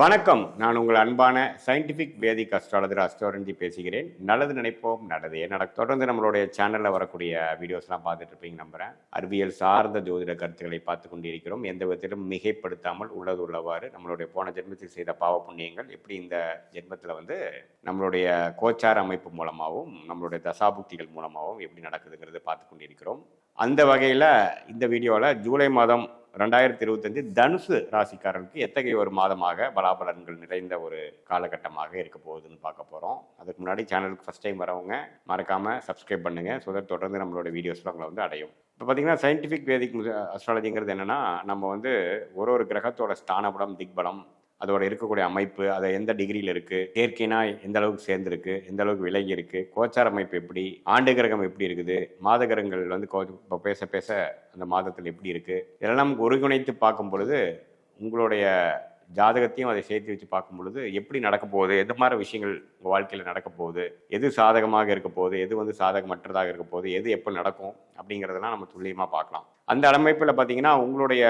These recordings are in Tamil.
வணக்கம். நான் உங்கள் அன்பான சயின்டிஃபிக் வேதிக் அஸ்ட்ராலஜர் அஸ்ட்ரோரஞ்சி பேசுகிறேன். நல்லது நினைப்போம் நல்லதே. நடக்கும் தொடர்ந்து நம்மளுடைய சேனலில் வரக்கூடிய வீடியோஸ்லாம் பார்த்துட்டு இருப்பீங்க நம்புகிறேன் அறிவியல் சார்ந்த ஜோதிட கருத்துக்களை பார்த்து கொண்டிருக்கிறோம். எந்த விதத்திலும் மிகைப்படுத்தாமல் உள்ளது உள்ளவாறு நம்மளுடைய போன ஜென்மத்தில் செய்த பாவ புண்ணியங்கள் எப்படி இந்த ஜென்மத்தில் வந்து நம்மளுடைய கோச்சார அமைப்பு மூலமாகவும் நம்மளுடைய தசாபுக்திகள் மூலமாகவும் எப்படி நடக்குதுங்கிறது பார்த்து கொண்டிருக்கிறோம். அந்த வகையில் இந்த வீடியோவில் ஜூலை மாதம் ரெண்டாயிரத்தி இருபத்தஞ்சு தனுசு ராசிக்காரர்களுக்கு எத்தகைய ஒரு மாதமாக பலாபலன்கள் நிறைந்த ஒரு காலகட்டமாக இருக்க போகுதுன்னு பார்க்க போகிறோம் அதுக்கு முன்னாடி சேனலுக்கு ஃபஸ்ட் டைம் வரவங்க மறக்காமல் சப்ஸ்கிரைப் பண்ணுங்கள் ஸோ தட் தொடர்ந்து நம்மளோட வீடியோஸ்லாம் உங்களை வந்து அடையும். இப்போ பார்த்தீங்கன்னா சயின்டிஃபிக் வேதிக் அஸ்ட்ராலஜிங்கிறது என்னென்னா நம்ம வந்து ஒரு ஒரு கிரகத்தோட ஸ்தானபலம் திக்பலம் அதோட இருக்கக்கூடிய அமைப்பு அதை எந்த டிகிரியில் இருக்குது இயற்கைனா எந்த அளவுக்கு சேர்ந்துருக்கு எந்த அளவுக்கு விலகி இருக்குது கோச்சார அமைப்பு எப்படி ஆண்டு கிரகம் எப்படி இருக்குது மாத கிரகங்கள் வந்து கோ இப்போ பேச பேச அந்த மாதத்தில் எப்படி இருக்குது இதெல்லாம் ஒருங்கிணைத்து பார்க்கும் பொழுது உங்களுடைய ஜாதகத்தையும் அதை சேர்த்து வச்சு பார்க்கும் பொழுது எப்படி நடக்க போகுது எது மாதிரி விஷயங்கள் உங்கள் வாழ்க்கையில் நடக்க போகுது எது சாதகமாக இருக்க போகுது எது வந்து சாதகமற்றதாக இருக்க போகுது எது எப்போ நடக்கும் அப்படிங்கிறதெல்லாம் நம்ம துல்லியமாக பார்க்கலாம். அந்த அமைப்பில் பார்த்தீங்கன்னா உங்களுடைய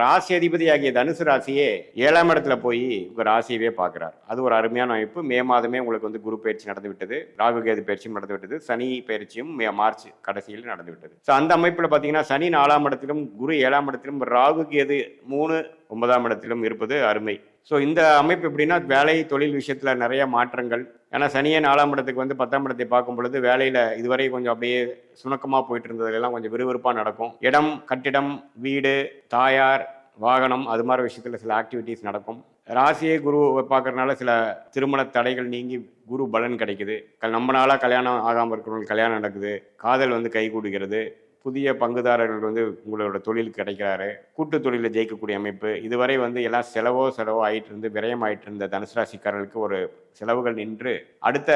ராசி அதிபதி ஆகிய தனுசு ராசியே ஏழாம் இடத்துல போய் உங்கள் ராசியவே பார்க்குறார் அது ஒரு அருமையான அமைப்பு. மே மாதமே உங்களுக்கு வந்து குரு பயிற்சி நடந்து விட்டது. ராகு கேது பயிற்சியும் நடந்து விட்டது. சனி பயிற்சியும் மே மார்ச் கடைசியில் நடந்து விட்டது. ஸோ அந்த அமைப்பில் பார்த்தீங்கன்னா சனி நாலாம் இடத்திலும் குரு ஏழாம் இடத்திலும் ராகு கேது மூணு ஒன்பதாம் இடத்திலும் இருப்பது அருமை. ஸோ இந்த அமைப்பு எப்படின்னா வேலை தொழில் விஷயத்தில் நிறைய மாற்றங்கள் ஏன்னா சனியன் நாலாம் இடத்துக்கு வந்து பத்தாம் இடத்தை பார்க்கும் பொழுது வேலையில் இதுவரை கொஞ்சம் அப்படியே சுணக்கமாக போயிட்டு இருந்ததுலாம் கொஞ்சம் விறுவிறுப்பாக நடக்கும். இடம் கட்டிடம் வீடு தாயார் வாகனம் அது மாதிரி விஷயத்தில் சில ஆக்டிவிட்டீஸ் நடக்கும். ராசியே குரு பார்க்குறதுனால சில திருமண தடைகள் நீங்கி குரு பலன் கிடைக்குது. கல் நம்ம நாளாக கல்யாணம் ஆகாமல் இருக்கிறவங்களுக்கு கல்யாணம் நடக்குது. காதல் வந்து கை கூடுகிறது. புதிய பங்குதாரர்கள் வந்து உங்களோட தொழில் கிடைக்கிறாரு. கூட்டு தொழிலில் ஜெயிக்கக்கூடிய அமைப்பு. இதுவரை வந்து எல்லாம் செலவோ செலவோ ஆயிட்டு இருந்து விரயம் ஆயிட்டு இருந்த தனுசு ராசிக்காரர்களுக்கு ஒரு செலவுகள் நின்று அடுத்த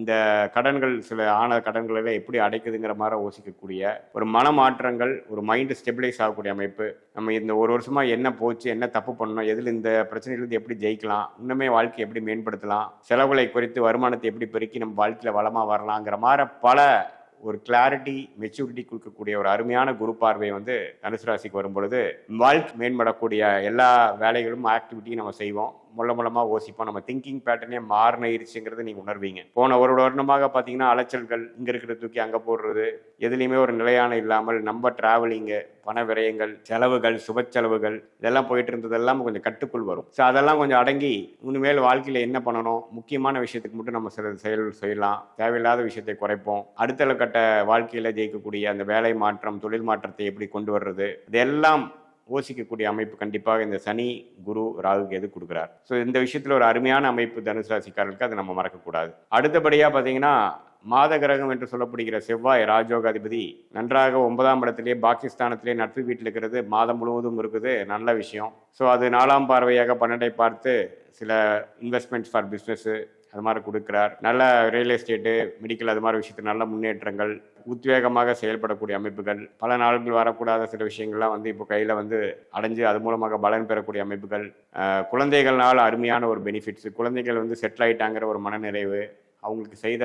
இந்த கடன்கள் சில ஆன கடன்களை எப்படி அடைக்குதுங்கிற மாதிரி யோசிக்கக்கூடிய ஒரு மனமாற்றங்கள் ஒரு மைண்டு ஸ்டெபிலைஸ் ஆகக்கூடிய அமைப்பு. நம்ம இந்த ஒரு வருஷமா என்ன போச்சு என்ன தப்பு பண்ணணும் எதில் இந்த பிரச்சனையிலிருந்து எப்படி ஜெயிக்கலாம் இன்னுமே வாழ்க்கையை எப்படி மேம்படுத்தலாம் செலவுகளை குறைத்து வருமானத்தை எப்படி பெருக்கி நம்ம வாழ்க்கையில் வளமாக வரலாங்கிற மாதிரி பல ஒரு கிளாரிட்டி மெச்சூரிட்டி கொடுக்கக்கூடிய ஒரு அருமையான குரு பார்வை வந்து தனுசு ராசிக்கு வரும்பொழுது வாழ்க்கை மேம்படக்கூடிய எல்லா வேலைகளும் ஆக்டிவிட்டியும் நம்ம செய்வோம். முள்ள மூலமாக ஓசிப்போம் நம்ம திங்கிங் பேட்டர்னே மாறினிருச்சுங்கிறத நீங்கள் உணர்வீங்க. போன ஒரு வருடமாக பார்த்தீங்கன்னா அலைச்சல்கள் இங்கே இருக்கிற தூக்கி அங்கே போடுறது எதுலேயுமே ஒரு நிலையான இல்லாமல் நம்ம டிராவலிங்கு பண விரயங்கள் செலவுகள் சுப செலவுகள் இதெல்லாம் போயிட்டு இருந்ததெல்லாம் கொஞ்சம் கட்டுக்குள் வரும். ஸோ அதெல்லாம் கொஞ்சம் அடங்கி இனிமேல் வாழ்க்கையில் என்ன பண்ணணும்? முக்கியமான விஷயத்துக்கு மட்டும் நம்ம சில செயல் செய்யலாம். தேவையில்லாத விஷயத்தை குறைப்போம். அடுத்த கட்ட வாழ்க்கையில் ஜெயிக்கக்கூடிய அந்த வேலை மாற்றம் தொழில் மாற்றத்தை எப்படி கொண்டு வர்றது இதெல்லாம் யோசிக்கக்கூடிய அமைப்பு கண்டிப்பாக இந்த சனி குரு ராகு கேது கொடுக்குறார். ஸோ இந்த விஷயத்தில் ஒரு அருமையான அமைப்பு தனுசு ராசிக்காரர்களுக்கு அதை நம்ம மறக்கக்கூடாது. அடுத்தபடியாக பார்த்தீங்கன்னா மாத கிரகம் என்று சொல்லப்படுகிற செவ்வாய் ராஜோகாதிபதி நன்றாக ஒன்பதாம் இடத்திலே பாகிஸ்தானத்திலே நட்பு வீட்டில் இருக்கிறது. மாதம் முழுவதும் இருக்குது. நல்ல விஷயம். ஸோ அது நாலாம் பார்வையாக பன்னெண்டை பார்த்து சில இன்வெஸ்ட்மெண்ட்ஸ் ஃபார் பிஸ்னஸ்ஸு அது மாதிரி கொடுக்குறார். நல்ல ரியல் எஸ்டேட்டு மெடிக்கல் அது மாதிரி விஷயத்தில் நல்ல முன்னேற்றங்கள் உத்வேகமாக செயல்படக்கூடிய அமைப்புகள் பல நாள்கள் வரக்கூடாத சில விஷயங்கள்லாம் வந்து இப்போ கையில் வந்து அடைஞ்சு அது மூலமாக பலன் பெறக்கூடிய அமைப்புகள் குழந்தைகள்னால அருமையான ஒரு பெனிஃபிட்ஸ் குழந்தைகள் வந்து செட்டில் ஆயிட்டாங்கிற ஒரு மனநிறைவு அவங்களுக்கு செய்த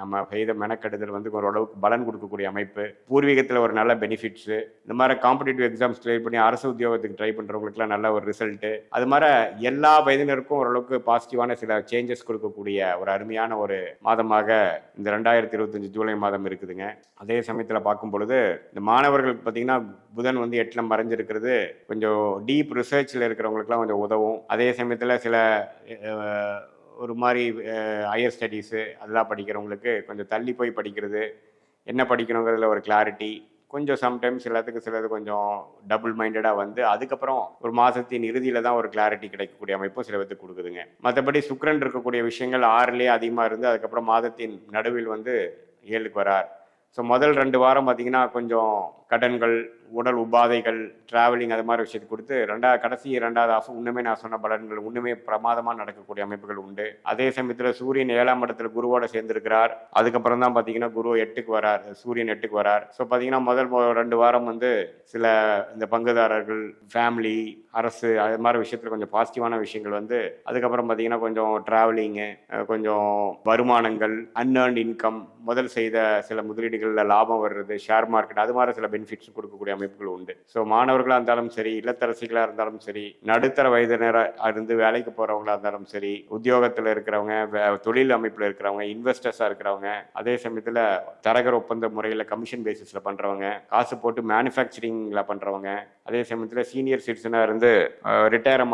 நம்ம செய்த மெனக்கெடுதல் வந்து ஓரளவுக்கு பலன் கொடுக்கக்கூடிய அமைப்பு பூர்வீகத்தில் ஒரு நல்ல பெனிஃபிட்ஸு இந்த மாதிரி காம்படிட்டிவ் எக்ஸாம்ஸ் ட்ரை பண்ணி அரசு உத்தியோகத்துக்கு ட்ரை பண்ணுறவங்களுக்குலாம் நல்ல ஒரு ரிசல்ட்டு அது மாதிரி எல்லா வயதினருக்கும் ஓரளவுக்கு பாசிட்டிவான சில சேஞ்சஸ் கொடுக்கக்கூடிய ஒரு அருமையான ஒரு மாதமாக இந்த ரெண்டாயிரத்தி இருபத்தஞ்சு ஜூலை மாதம் இருக்குதுங்க. அதே சமயத்தில் பார்க்கும் பொழுது இந்த மாணவர்களுக்கு பார்த்தீங்கன்னா புதன் வந்து எட்டில் மறைஞ்சிருக்கிறது. கொஞ்சம் டீப் ரிசர்ச்சில் இருக்கிறவங்களுக்குலாம் கொஞ்சம் உதவும். அதே சமயத்தில் சில ஒரு மாதிரி ஹையர் ஸ்டடீஸு அதெல்லாம் படிக்கிறவங்களுக்கு கொஞ்சம் தள்ளி போய் படிக்கிறது என்ன படிக்கணுங்கிறதுல ஒரு கிளாரிட்டி கொஞ்சம் சம்டைம்ஸ் சிலதுக்கு சிலது கொஞ்சம் டபுள் மைண்டடாக வந்து அதுக்கப்புறம் ஒரு மாதத்தின் இறுதியில் தான் ஒரு கிளாரிட்டி கிடைக்கக்கூடிய அமைப்பும் சில பேத்துக்கு கொடுக்குதுங்க. மற்றபடி சுக்கரன் இருக்கக்கூடிய விஷயங்கள் ஆறுலேயே அதிகமாக இருந்து அதுக்கப்புறம் மாதத்தின் நடுவில் வந்து ஏழுக்கு வரார். ஸோ முதல் ரெண்டு வாரம் பார்த்தீங்கன்னா கொஞ்சம் கடன்கள் உடல் உபாதைகள் டிராவலிங் அது மாதிரி விஷயத்தை கொடுத்து ரெண்டாவது கடைசி ரெண்டாவது ஆஃப் இன்னுமே நான் சொன்ன பலன்கள் இன்னுமே பிரமாதமாக நடக்கக்கூடிய அமைப்புகள் உண்டு. அதே சமயத்தில் சூரியன் ஏழாம் இடத்துல குருவோட சேர்ந்திருக்கிறார். அதுக்கப்புறம் தான் பார்த்தீங்கன்னா குரு எட்டுக்கு வரார் சூரியன் எட்டுக்கு வரார். ஸோ பார்த்தீங்கன்னா முதல் ரெண்டு வாரம் வந்து சில இந்த பங்குதாரர்கள் ஃபேமிலி அரசு அது மாதிரி விஷயத்தில் கொஞ்சம் பாசிட்டிவான விஷயங்கள் வந்து அதுக்கப்புறம் பார்த்தீங்கன்னா கொஞ்சம் டிராவலிங்கு கொஞ்சம் வருமானங்கள் அன்ஏர்ன்ட் இன்கம் முதல் செய்த சில முதலீடுகளில் லாபம் வர்றது ஷேர் மார்க்கெட் அது மாதிரி சில பெனிஃபிட்ஸ் கொடுக்கக்கூடிய அமைப்புகள் உண்டு. ஸோ மாணவர்களாக இருந்தாலும் சரி இல்லத்தரசிகளாக இருந்தாலும் சரி நடுத்தர வயதினராக இருந்து வேலைக்கு போகிறவங்களா இருந்தாலும் சரி உத்தியோகத்தில் இருக்கிறவங்க வே- தொழில் அமைப்பில் இருக்கிறவங்க இன்வெஸ்டர்ஸாக இருக்கிறவங்க அதே சமயத்தில் தரகர் ஒப்பந்த முறையில் கமிஷன் பேசிஸில் பண்ணுறவங்க காசு போட்டு மேனுஃபேக்சரிங்கில் பண்ணுறவங்க அதே சமயத்தில் சீனியர் சிட்டிசனாக இருந்து ரிட்டையர்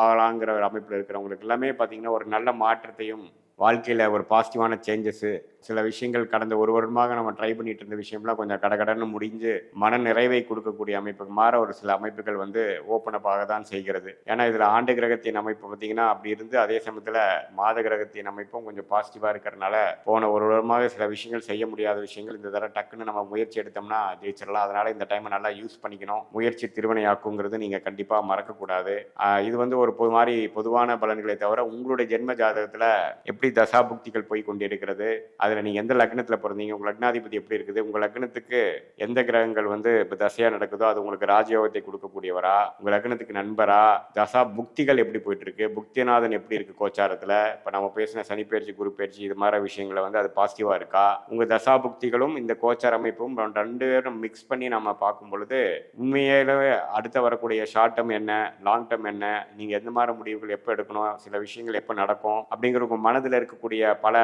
ஆகலாங்கிற ஒரு அமைப்பில் இருக்கிறவங்களுக்கு எல்லாமே பார்த்தீங்கன்னா ஒரு நல்ல மாற்றத்தையும் வாழ்க்கையில் ஒரு பாசிட்டிவான சேஞ்சஸ்ஸு சில விஷயங்கள் கடந்த ஒரு வருடமாக நம்ம ட்ரை பண்ணிட்டு இருந்த விஷயம்லாம் கொஞ்சம் கடகடன்னு முடிஞ்சு மன நிறைவை கொடுக்கக்கூடிய அமைப்புக்கு மாற ஒரு சில அமைப்புகள் வந்து ஓப்பன் அப் ஆக தான் செய்கிறது. ஏன்னா இதில் ஆண்டு கிரகத்தின் அமைப்பு பார்த்தீங்கன்னா அப்படி இருந்து அதே சமயத்தில் மாத கிரகத்தின் அமைப்பும் கொஞ்சம் பாசிட்டிவாக இருக்கிறனால போன ஒரு வருடமாக சில விஷயங்கள் செய்ய முடியாத விஷயங்கள் இந்த தடவை டக்குன்னு நம்ம முயற்சி எடுத்தோம்னா ஜெயிச்சிடலாம். அதனால இந்த டைமை நல்லா யூஸ் பண்ணிக்கணும். முயற்சி திருவினையாக்குங்கிறது நீங்கள் கண்டிப்பாக மறக்கக்கூடாது ஆஹ் இது வந்து ஒரு பொது மாதிரி பொதுவான பலன்களை தவிர உங்களுடைய ஜென்ம ஜாதகத்தில் எப்படி தசாபுக்திகள் போய் கொண்டிருக்கிறது அதில் நீங்கள் எந்த லக்னத்தில் பிறந்தீங்க உங்கள் லக்னாதிபதி எப்படி இருக்குது உங்கள் லக்னத்துக்கு எந்த கிரகங்கள் வந்து இப்போ தசையாக நடக்குதோ அது உங்களுக்கு ராஜயோகத்தை கொடுக்கக்கூடியவரா உங்கள் லக்னத்துக்கு நண்பரா தசா புக்திகள் எப்படி போயிட்டுருக்கு புக்திநாதன் எப்படி இருக்குது கோச்சாரத்தில் இப்போ நம்ம பேசின சனி பயிற்சி குரு பயிற்சி இது மாதிரி விஷயங்களை வந்து அது பாசிட்டிவாக இருக்கா? உங்கள் தசா புக்திகளும் இந்த கோச்சார அமைப்பும் ரெண்டு பேரும் மிக்ஸ் பண்ணி நம்ம பார்க்கும் பொழுது உண்மையிலே அடுத்த வரக்கூடிய ஷார்ட் டேர்ம் என்ன லாங் டேர்ம் என்ன நீங்கள் எந்த மாதிரி முடிவுகள் எப்போ எடுக்கணும் சில விஷயங்கள் எப்போ நடக்கும் அப்படிங்கிற உங்கள் மனதில் இருக்கக்கூடிய பல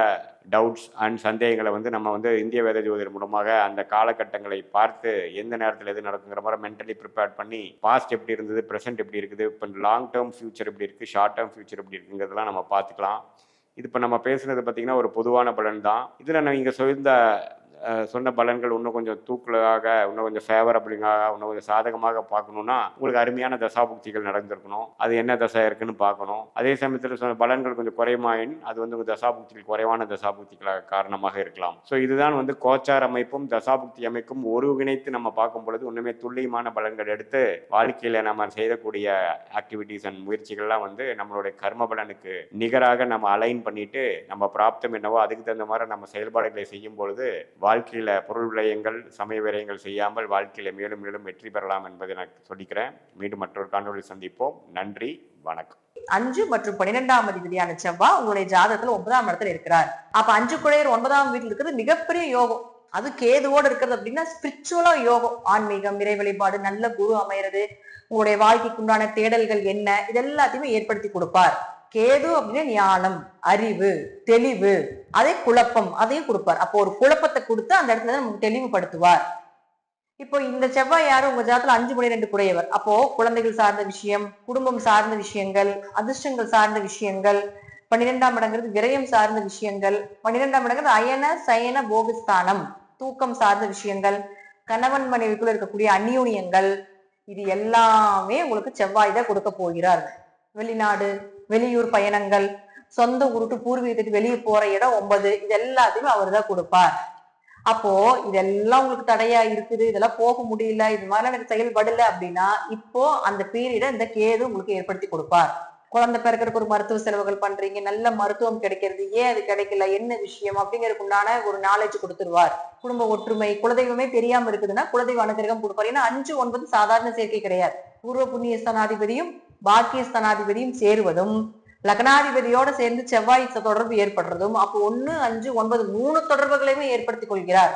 டவுட்ஸ் அண்ட் சந்தேகங்களை வந்து நம்ம வந்து இந்திய வேத ஜோதிடர் மூலமாக அந்த காலகட்டங்களை பார்த்து எந்த நேரத்தில் எது நடக்குங்கிற மாதிரி மென்டலி ப்ரிப்பேர் பண்ணி பாஸ்ட் எப்படி இருந்தது ப்ரெசென்ட் எப்படி இருக்குது இப்போ லாங் டேர்ம் ஃபியூச்சர் எப்படி இருக்குது ஷார்ட் டேர்ம் ஃபியூச்சர் எப்படி இருக்குங்கிறதெல்லாம் நம்ம பார்த்துக்கலாம். இது இப்போ நம்ம பேசுனது பார்த்தீங்கன்னா ஒரு பொதுவான பலன் தான். இதில் நீங்கள் இங்கே அஹ், சொன்ன பலன்கள் இன்னும் கொஞ்சம் தூக்கலாக இன்னும் கொஞ்சம் ஃபேவரபிளாக இன்னும் கொஞ்சம் சாதகமாக பார்க்கணுன்னா உங்களுக்கு அருமையான தசாபுக்திகள் நடந்திருக்கணும். அது என்ன தசை இருக்குன்னு பார்க்கணும். அதே சமயத்தில் சொன்ன பலன்கள் கொஞ்சம் குறைமாயின் அது வந்து உங்கள் தசாபுக்திகள் குறைவான தசாபுக்திகளாக காரணமாக இருக்கலாம். ஸோ இதுதான் வந்து கோச்சார் அமைப்பும் தசாபுக்தி அமைப்பும் ஒருங்கிணைத்து நம்ம பார்க்கும் பொழுது ஒன்றுமே துல்லியமான பலன்கள் எடுத்து வாழ்க்கையில் நம்ம செய்யக்கூடிய ஆக்டிவிட்டீஸ் அண்ட் முயற்சிகள்லாம் வந்து நம்மளுடைய கர்ம பலனுக்கு நிகராக நம்ம அலைன் பண்ணிட்டு நம்ம பிராப்தம் என்னவோ அதுக்கு தகுந்த மாதிரி நம்ம செயல்பாடுகளை செய்யும் பொழுது வாழ்க்கையில் பொருள் விளையங்கள் சமய விரயங்கள் செய்யாமல் வாழ்க்கையில் மேலும் மேலும் வெற்றி பெறலாம் என்பதை நான் சொல்லிக்கிறேன். மீண்டும் மற்றொரு காணொலி சந்திப்போம். நன்றி வணக்கம். அஞ்சு மற்றும் பன்னிரெண்டாம் அதிபதியான செவ்வாய் உங்களுடைய ஜாதகத்தில் ஒன்பதாம் இடத்துல இருக்கிறார். அப்ப அஞ்சு குழையர் ஒன்பதாம் வீட்டில் இருக்கிறது மிகப்பெரிய யோகம். அது கேதுவோடு இருக்கிறது அப்படின்னா ஸ்பிரிச்சுவலா யோகம். ஆன்மீகம் இறை வழிபாடு நல்ல குரு அமையிறது உங்களுடைய வாழ்க்கைக்கு உண்டான தேடல்கள் என்ன இது எல்லாத்தையுமே ஏற்படுத்தி கொடுப்பார். கேது அப்படின்னா ஞானம் அறிவு தெளிவு அதே குழப்பம் அதையும் கொடுப்பார். அப்போ ஒரு குழப்பத்தை கொடுத்து அந்த இடத்துல நமக்கு தெளிவுபடுத்துவார். இப்போ இந்த செவ்வாய் யாரும் உங்க ஜாதத்துல அஞ்சு மணி ரெண்டு குறையவர். அப்போ குழந்தைகள் சார்ந்த விஷயம் குடும்பம் சார்ந்த விஷயங்கள் அதிர்ஷ்டங்கள் சார்ந்த விஷயங்கள் பன்னிரெண்டாம் இடங்கிறது விரயம் சார்ந்த விஷயங்கள் பன்னிரெண்டாம் இடங்கிறது அயன சயன போகஸ்தானம் தூக்கம் சார்ந்த விஷயங்கள் கணவன் மனைவிக்குள்ள இருக்கக்கூடிய அந்யூனியங்கள் இது எல்லாமே உங்களுக்கு செவ்வாய் தான் கொடுக்க போகிறார். வெளிநாடு வெளியூர் பயணங்கள் சொந்த ஊருக்கு பூர்வீகத்துக்கு வெளியே போற இடம் ஒன்பது. இது எல்லாத்தையுமே அவர் தான் கொடுப்பார். அப்போ இதெல்லாம் உங்களுக்கு தடையா இருக்குது. இதெல்லாம் போக முடியல. இது மாதிரி எனக்கு செயல்படல அப்படின்னா இப்போ அந்த பீரியட இந்த கேது உங்களுக்கு ஏற்படுத்தி கொடுப்பார். குழந்தை பிறக்கிறதுக்கு ஒரு மருத்துவ செலவுகள் பண்றீங்க. நல்ல மருத்துவம் கிடைக்கிறது. ஏன் அது கிடைக்கல? என்ன விஷயம்? அப்படிங்கிறதுக்கு உண்டான ஒரு நாலேஜ் கொடுத்துருவார். குடும்ப ஒற்றுமை குலதெய்வமே தெரியாம இருக்குதுன்னா குலதெய்வ அனுகிரகம் கொடுப்பார். ஏன்னா அஞ்சு ஒன்பது சாதாரண சேர்க்கை கிடையாது. பூர்வ புண்ணிய ஸ்தானாதிபதியும் பாக்கியஸ்தானாதிபதியும் சேருவதும் லக்னாதிபதியோட சேர்ந்து செவ்வாய் தொடர்பு ஏற்படுறதும் அப்போ ஒன்னு அஞ்சு ஒன்பது மூணு தொடர்புகளையுமே ஏற்படுத்திக் கொள்கிறார்.